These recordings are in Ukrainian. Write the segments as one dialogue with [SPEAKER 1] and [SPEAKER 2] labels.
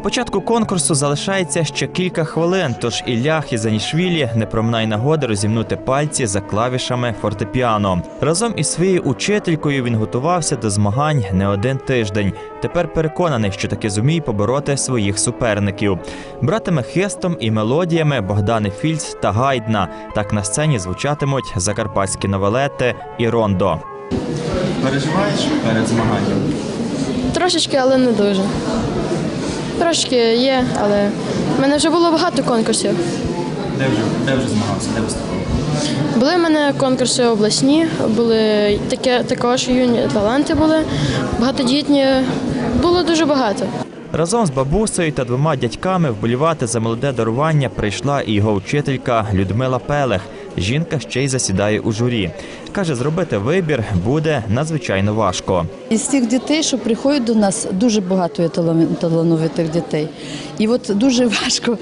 [SPEAKER 1] початку конкурсу залишається ще кілька хвилин, тож Ілля Хізанішвілі не проминає нагоди розімнути пальці за клавішами фортепіано. Разом із своєю учителькою він готувався до змагань не один тиждень. Тепер переконаний, що таки зуміє побороти своїх суперників. Братиме хистом і мелодіями Богдани Фільц та Гайдна. Так на сцені звучатимуть закарпатські новелети і рондо. Переживаєш перед змаганням?
[SPEAKER 2] Трошечки, але не дуже. Трошки є, але в мене вже було багато конкурсів.
[SPEAKER 1] Де вже де вже змагався? Де виступав?
[SPEAKER 2] Були в мене конкурси обласні, були таке, також юні таланти були, багатодітні. Було дуже багато.
[SPEAKER 1] Разом з бабусею та двома дядьками вболівати за молоде дарування прийшла і його вчителька Людмила Пелех. Жінка ще й засідає у журі. Каже, зробити вибір буде надзвичайно важко.
[SPEAKER 3] Із тих дітей, що приходять до нас, дуже багато є талановитих дітей. І от дуже важко,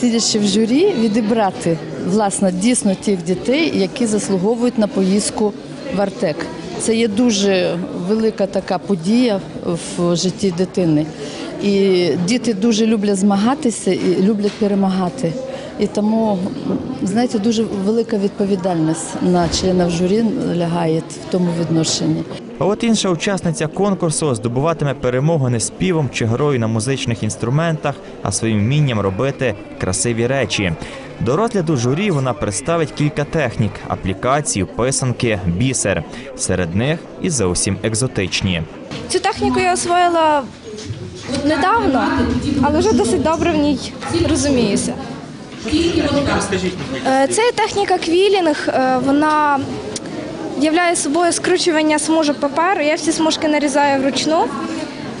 [SPEAKER 3] сидячи в журі, відібрати власне дійсно тих дітей, які заслуговують на поїздку в Артек. Це є дуже велика така подія в житті дитини. І діти дуже люблять змагатися і люблять перемагати. І тому, знаєте, дуже велика відповідальність на членів журі лягає в тому відношенні.
[SPEAKER 1] А от інша учасниця конкурсу здобуватиме перемогу не співом чи грою на музичних інструментах, а своїм вмінням робити красиві речі. До розгляду журі вона представить кілька технік: аплікацій, писанки, бісер. Серед них і зовсім екзотичні.
[SPEAKER 4] Цю техніку я освоїла недавно, але вже досить добре в ній розуміюся. Е, Це техніка квілінг. е, Вона являє собою скручування смужок паперу. Я всі смужки нарізаю вручну.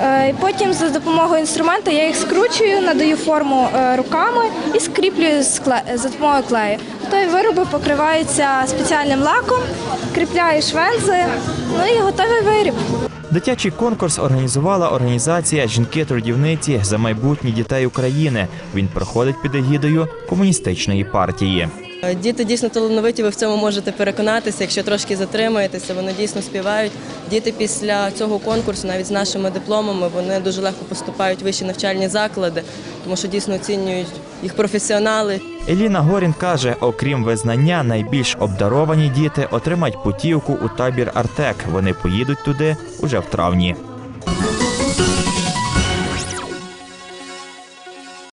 [SPEAKER 4] Е, І потім за допомогою інструмента я їх скручую, надаю форму руками і скріплюю за допомогою клею. Той вироби покриваються спеціальним лаком, кріпляєш вензи, ну і готовий виріб.
[SPEAKER 1] Дитячий конкурс організувала організація Жінки-трудівниці за майбутнє дітей України. Він проходить під егідою комуністичної партії.
[SPEAKER 5] Діти дійсно талановиті, ви в цьому можете переконатися, якщо трошки затримаєтеся, вони дійсно співають. Діти після цього конкурсу, навіть з нашими дипломами, вони дуже легко поступають в вищі навчальні заклади, тому що дійсно оцінюють їх професіонали.
[SPEAKER 1] Еліна Горін каже: окрім визнання, найбільш обдаровані діти отримають путівку у табір Артек. Вони поїдуть туди уже в травні.